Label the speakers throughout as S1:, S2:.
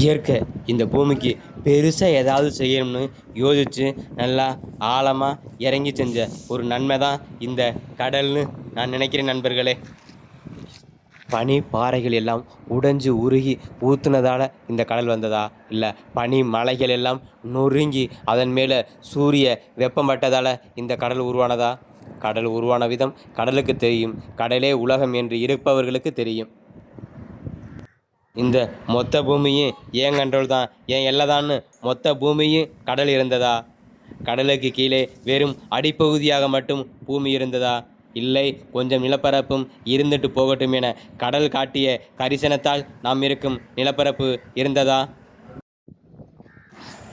S1: இயற்கை. இந்த பூமிக்கு பெருசாக ஏதாவது செய்யணும்னு யோசித்து நல்லா ஆழமாக இறங்கி செஞ்ச ஒரு நன்மை தான் இந்த கடல்னு நான் நினைக்கிறேன் நண்பர்களே. பனி பாறைகள் எல்லாம் உடைஞ்சு உருகி ஊற்றுனதால் இந்த கடல் வந்ததா? இல்லை பனி மலைகள் எல்லாம் நொறுங்கி அதன் மேலே சூரிய வெப்பம் பட்டதால் இந்த கடல் உருவானதா? கடல் உருவான விதம் கடலுக்கு தெரியும். கடலே உலகம் என்று இருப்பவர்களுக்கு தெரியும். இந்த மொத்த பூமியும் ஏன் கண்ட்ரோல் தான்? ஏன் எல்லதான்னு? மொத்த பூமியும் கடல் இருந்ததா? கடலுக்கு கீழே வெறும் அடிப்பகுதியாக மட்டும் பூமி இருந்ததா? இல்லை கொஞ்சம் நிலப்பரப்பும் இருந்துட்டு போகட்டும் என கடல் காட்டிய கரிசனத்தால் நாம் இருக்கும் நிலப்பரப்பு இருந்ததா?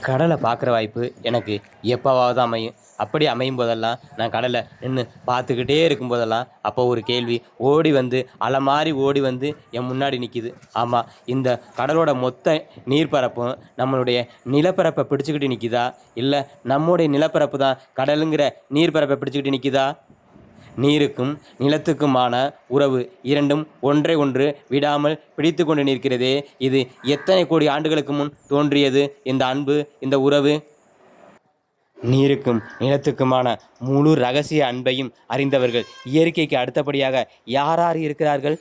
S1: கடலை பார்க்குற வாய்ப்பு எனக்கு எப்போவாவது அமையும். அப்படி அமையும் போதெல்லாம் நான் கடலை நின்று பார்த்துக்கிட்டே இருக்கும் போதெல்லாம் அப்போ ஒரு கேள்வி ஓடி வந்து அலை மாதிரி ஓடி வந்து என் முன்னாடி நிற்கிது ஆமாம் இந்த கடலோட மொத்த நீர்ப்பரப்பும் நம்மளுடைய நிலப்பரப்பை பிடிச்சிக்கிட்டு நிற்கிதா இல்லை நம்முடைய நிலப்பரப்பு தான் கடலுங்கிற நீர்ப்பரப்பை பிடிச்சிக்கிட்டு நிற்கிதா நீருக்கும் நிலத்துக்குமான உறவு இரண்டும் ஒன்றை ஒன்று விடாமல் பிடித்து கொண்டு நிற்கிறதே இது எத்தனை கோடி ஆண்டுகளுக்கு முன் தோன்றியது? இந்த அன்பு இந்த உறவு நீருக்கும் நிலத்துக்குமான முழு ரகசிய அன்பையும் அறிந்தவர்கள் இயற்கைக்கு அடுத்தபடியாக யார் யார் இருக்கிறார்கள்?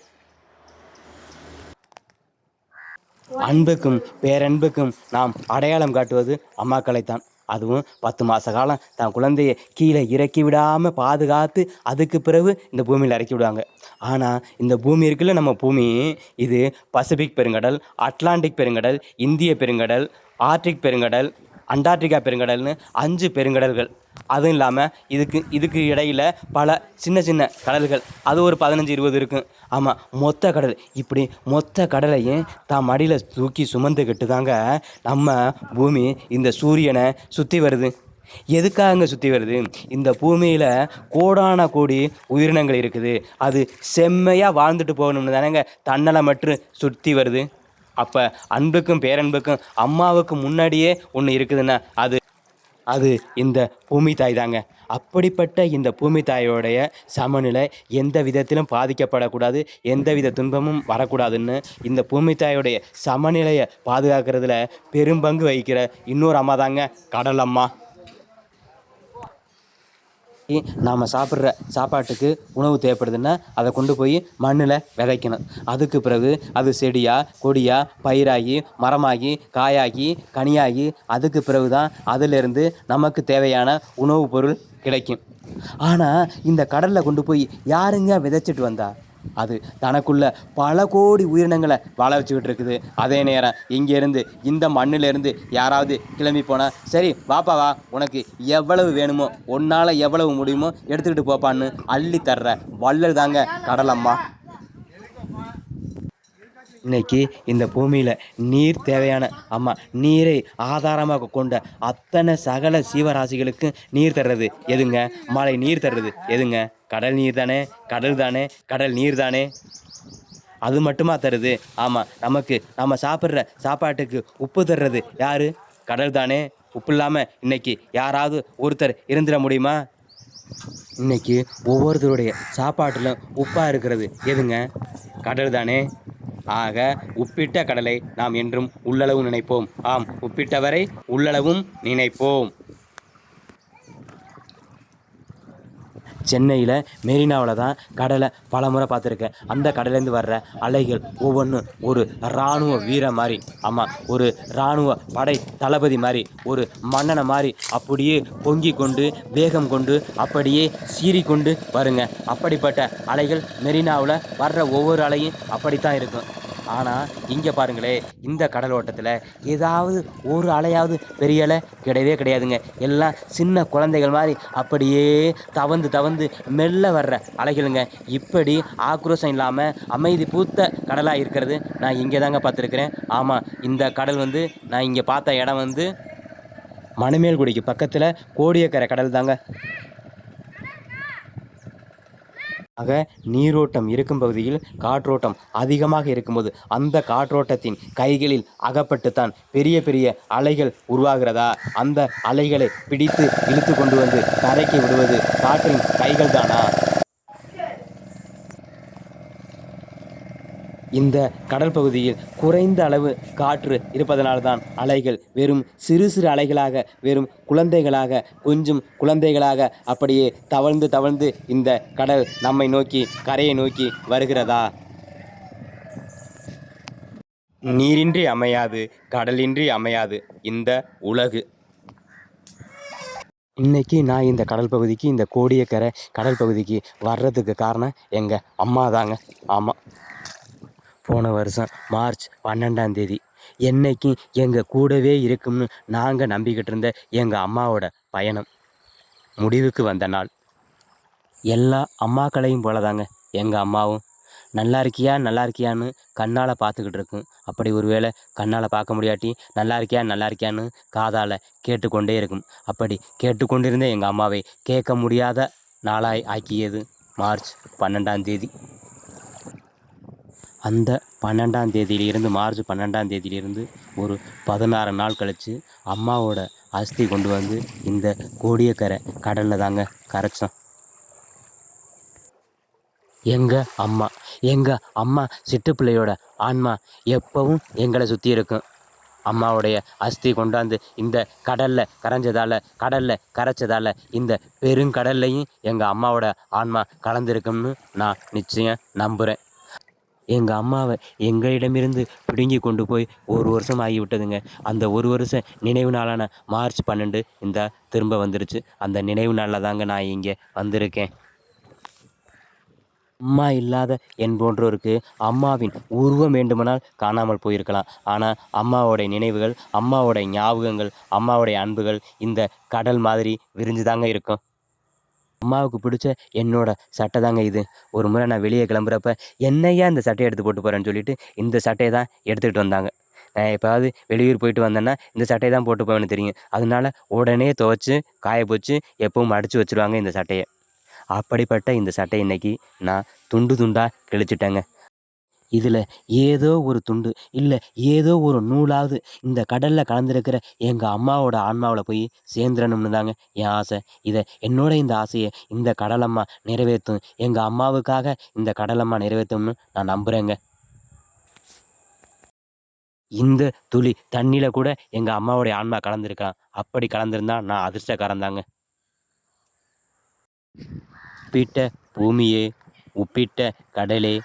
S1: அன்புக்கும் பேரன்புக்கும் நாம் அடையாளம் காட்டுவது அம்மாக்களைத்தான். அதுவும் பத்து மாத காலம் தன் குழந்தையை கீழே இறக்கி விடாமல் பாதுகாத்து அதுக்கு பிறகு இந்த பூமியில் இறக்கி விடுவாங்க. ஆனால் இந்த பூமி இருக்குல்ல நம்ம பூமி இது பசிபிக் பெருங்கடல் அட்லாண்டிக் பெருங்கடல் இந்திய பெருங்கடல் ஆர்டிக் பெருங்கடல் அண்டார்டிகா பெருங்கடல்னு அஞ்சு பெருங்கடல்கள். அதுவும் இல்லாமல் இதுக்கு இதுக்கு இடையில் பல சின்ன சின்ன கடல்கள். அது ஒரு பதினஞ்சு இருபது இருக்கும். ஆமாம் மொத்த கடல். இப்படி மொத்த கடலையும் தான் மடியில் தூக்கி சுமந்துக்கிட்டு தாங்க நம்ம பூமி இந்த சூரியனை சுற்றி வருது. எதுக்காக சுற்றி வருது? இந்த பூமியில் கோடான கோடி உயிரினங்கள் இருக்குது. அது செம்மையாக வாழ்ந்துட்டு போகணும்னு தானேங்க தன்னலை மட்டும் சுற்றி வருது. அப்போ அன்புக்கும் பேரன்புக்கும் அம்மாவுக்கு முன்னாடியே ஒன்று இருக்குதுன்னா அது அது இந்த பூமி தாய் தாங்க அப்படிப்பட்ட இந்த பூமி தாயோடைய சமநிலை எந்த விதத்திலும் பாதிக்கப்படக்கூடாது எந்த வித துன்பமும் வரக்கூடாதுன்னு இந்த பூமி தாயோடைய சமநிலையை பாதுகாக்கிறதுல பெரும்பங்கு வகிக்கிற இன்னொரு அம்மா தாங்க கடல் அம்மா. நாம் சாப்பிட்ற சாப்பாட்டுக்கு உணவு தேவைப்படுதுன்னா அதை கொண்டு போய் மண்ணில் விதைக்கணும். அதுக்கு பிறகு அது செடியாக கொடியாக பயிராகி மரமாகி காயாகி கனியாகி அதுக்கு பிறகு தான் அதிலிருந்து நமக்கு தேவையான உணவுப் பொருள் கிடைக்கும். ஆனால் இந்த கடலில் கொண்டு போய் யாருங்க விதைச்சிட்டு வந்தா? அது தனக்குள்ள பல கோடி உயிரினங்களை வாழ வச்சுக்கிட்டு இருக்குது. அதே நேரம் இங்கேருந்து இந்த மண்ணிலேருந்து யாராவது கிளம்பி போனால் சரி வாப்பா வா உனக்கு எவ்வளவு வேணுமோ உன்னால் எவ்வளவு முடியுமோ எடுத்துக்கிட்டு போப்பான்னு அள்ளி தர்ற வள்ளல் தாங்க கடலம்மா. இன்னைக்கு இந்த பூமியில் நீர் தேவையான ஆமாம் நீரை ஆதாரமாக கொண்ட அத்தனை சகல சீவராசிகளுக்கும் நீர் தர்றது எதுங்க? மழை நீர் தர்றது எதுங்க? கடல் நீர் தானே? கடல் தானே? கடல் நீர் தானே? அது மட்டுமா தருது? ஆமாம் நமக்கு நம்ம சாப்பிட்ற சாப்பாட்டுக்கு உப்பு தர்றது யார்? கடல் தானே? உப்பு இல்லாமல் இன்னைக்கு யாராவது ஒருத்தர் இருந்துட முடியுமா? இன்னைக்கு ஒவ்வொருத்தருடைய சாப்பாட்டிலும் உப்பாக இருக்கிறது எதுங்க? கடல் தானே? ஆக உப்பிட்ட கடலை நாம் என்றும் உள்ளளவு நினைப்போம். ஆம் உப்பிட்டவரை உள்ளளவும் நினைப்போம். சென்னையில் மெரினாவில் தான் கடலை பல முறை பார்த்துருக்கேன். அந்த கடலேருந்து வர்ற அலைகள் ஒவ்வொன்றும் ஒரு இராணுவ வீர மாதிரி. ஆமாம் ஒரு இராணுவ படை தளபதி மாதிரி ஒரு மன்னனை மாதிரி அப்படியே பொங்கி கொண்டு வேகம் கொண்டு அப்படியே சீறிக்கொண்டு வருங்க. அப்படிப்பட்ட அலைகள் மெரினாவில் வர்ற ஒவ்வொரு அலையும் அப்படித்தான் இருக்கும். ஆனால் இங்கே பாருங்களே இந்த கடலோட்டத்தில் ஏதாவது ஒரு அலையாவது பெரிய அலை கிடையவே கிடையாதுங்க. எல்லாம் சின்ன குழந்தைகள் மாதிரி அப்படியே தவந்து தவந்து மெல்ல வர்ற அலைகளுங்க. இப்படி ஆக்ரோஷம் இல்லாமல் அமைதி பூத்த கடலாக இருக்கிறது நான் இங்கே தாங்க பார்த்துருக்குறேன். ஆமாம் இந்த கடல் வந்து நான் இங்கே பார்த்த இடம் வந்து மணமேல்குடிக்கு பக்கத்தில் கோடியக்கரை கடல் தாங்க. ஆக நீரோட்டம் இருக்கும் பகுதியில் காற்றோட்டம் அதிகமாக இருக்கும்போது அந்த காற்றோட்டத்தின் கைகளில் அகப்பட்டுத்தான் பெரிய பெரிய அலைகள் உருவாகிறதா? அந்த அலைகளை பிடித்து இழுத்து கொண்டு வந்து கரைக்கு விடுவது காற்றின் கைகள் தானா இந்த கடல் பகுதியில் குறைந்த அளவு காற்று இருப்பதனால்தான் அலைகள் வெறும் சிறு சிறு அலைகளாக வெறும் குழந்தைகளாக கொஞ்சம் குழந்தைகளாக அப்படியே தவழ்ந்து தவழ்ந்து இந்த கடல் நம்மை நோக்கி கரையை நோக்கி வருகிறதா? நீரின்றி அமையாது கடலின்றி அமையாது இந்த உலகு. இன்னைக்கு நான் இந்த கடல் பகுதிக்கு இந்த கோடியக்கரை கடல் பகுதிக்கு வர்றதுக்கு காரணம் எங்கள் அம்மா தாங்க ஆமாம் போன வருஷம் மார்ச் பன்னெண்டாம் தேதி. என்னைக்கும் எங்கள் கூடவே இருக்கும்னு நாங்கள் நம்பிக்கிட்டு இருந்த எங்கள் அம்மாவோட பயணம் முடிவுக்கு வந்த நாள். எல்லா அம்மாக்களையும் போல தாங்க எங்கள் அம்மாவும். நல்லா இருக்கியா? நல்லா இருக்கியான்னு கண்ணால் பார்த்துக்கிட்டு இருக்கும். அப்படி ஒருவேளை கண்ணால் பார்க்க முடியாட்டி நல்லா இருக்கியா? நல்லா இருக்கியான்னு காதால் கேட்டுக்கொண்டே இருக்கும். அப்படி கேட்டுக்கொண்டிருந்த எங்கள் அம்மாவை கேட்க முடியாத நாளாய் ஆக்கியது மார்ச் பன்னெண்டாம் தேதி. அந்த பன்னெண்டாம் தேதியிலிருந்து மார்ச் பன்னெண்டாம் தேதியிலிருந்து ஒரு பதினாறு நாள் கழித்து அம்மாவோட அஸ்தி கொண்டு வந்து இந்த கோடியக்கரை கடலில் தாங்க கரைச்சோம். எங்கள் அம்மா? எங்கள் அம்மா சிட்டுப்பிள்ளையோட ஆன்மா எப்பவும் எங்களை சுற்றி இருக்கும். அம்மாவுடைய அஸ்தி கொண்டாந்து இந்த கடலில் கரைஞ்சதால் கடலில் கரைச்சதால் இந்த பெருங்கடல்லையும் எங்கள் அம்மாவோட ஆன்மா கலந்துருக்கும்னு நான் நிச்சயம் நம்புகிறேன் எங்கள் அம்மாவை எங்களிடமிருந்து பிடுங்கி கொண்டு போய் ஒரு வருஷம் ஆகிவிட்டதுங்க. அந்த ஒரு வருஷம் நினைவு நாளான மார்ச் பன்னெண்டு இந்த திரும்ப வந்துருச்சு. அந்த நினைவு நாளில் தாங்க நான் இங்கே வந்திருக்கேன். அம்மா இல்லாத என் போன்றோருக்கு அம்மாவின் உருவம் வேண்டுமானால் காணாமல் போயிருக்கலாம். ஆனால் அம்மாவோடைய நினைவுகள் அம்மாவோடைய ஞாபகங்கள் அம்மாவுடைய அன்புகள் இந்த கடல் மாதிரி விரிஞ்சு தாங்க இருக்கும். அம்மாவுக்கு பிடிச்ச என்னோட சட்டை தாங்க இது. ஒரு முறை நான் வெளியே கிளம்புறப்ப என்னையா இந்த சட்டையை எடுத்து போட்டு போகிறேன்னு சொல்லிட்டு இந்த சட்டையை தான் எடுத்துக்கிட்டு வந்தாங்க. நான் எப்போயாவது வெளியூர் போயிட்டு வந்தேன்னா இந்த சட்டையை தான் போட்டு போவேன்னு தெரியும். அதனால உடனே துவைச்சு காய போச்சு எப்பவும் மடித்து வச்சுருவாங்க இந்த சட்டையை. அப்படிப்பட்ட இந்த சட்டை இன்னைக்கு நான் துண்டு துண்டாக கிழிச்சிட்டேங்க. இதில் ஏதோ ஒரு துண்டு இல்லை ஏதோ ஒரு நூலாவது இந்த கடலில் கலந்துருக்கிற எங்கள் அம்மாவோட ஆன்மாவில் போய் சேர்ந்துடணும்னு தாங்க என் ஆசை. இதை என்னோட இந்த ஆசையை இந்த கடலம்மா நிறைவேற்றும் எங்கள் அம்மாவுக்காக இந்த கடலம்மா நிறைவேற்றும்னு நான் நம்புகிறேங்க இந்த துளி தண்ணியில் கூட எங்கள் அம்மாவுடைய ஆன்மா கலந்துருக்கலாம். அப்படி கலந்துருந்தா நான் அதிர்ஷ்டக்காரன் தாங்க. பீட்ட பூமியே உப்பிட்ட கடலே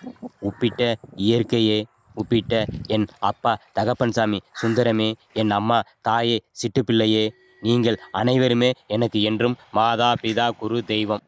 S1: உப்பிட்ட இயற்கையே உப்பிட்ட என் அப்பா தகப்பன்சாமி சுந்தரமே என் அம்மா தாயே சிட்டுப்பிள்ளையே நீங்கள் அனைவருமே எனக்கு என்றும் மாதா பிதா குரு தெய்வம்.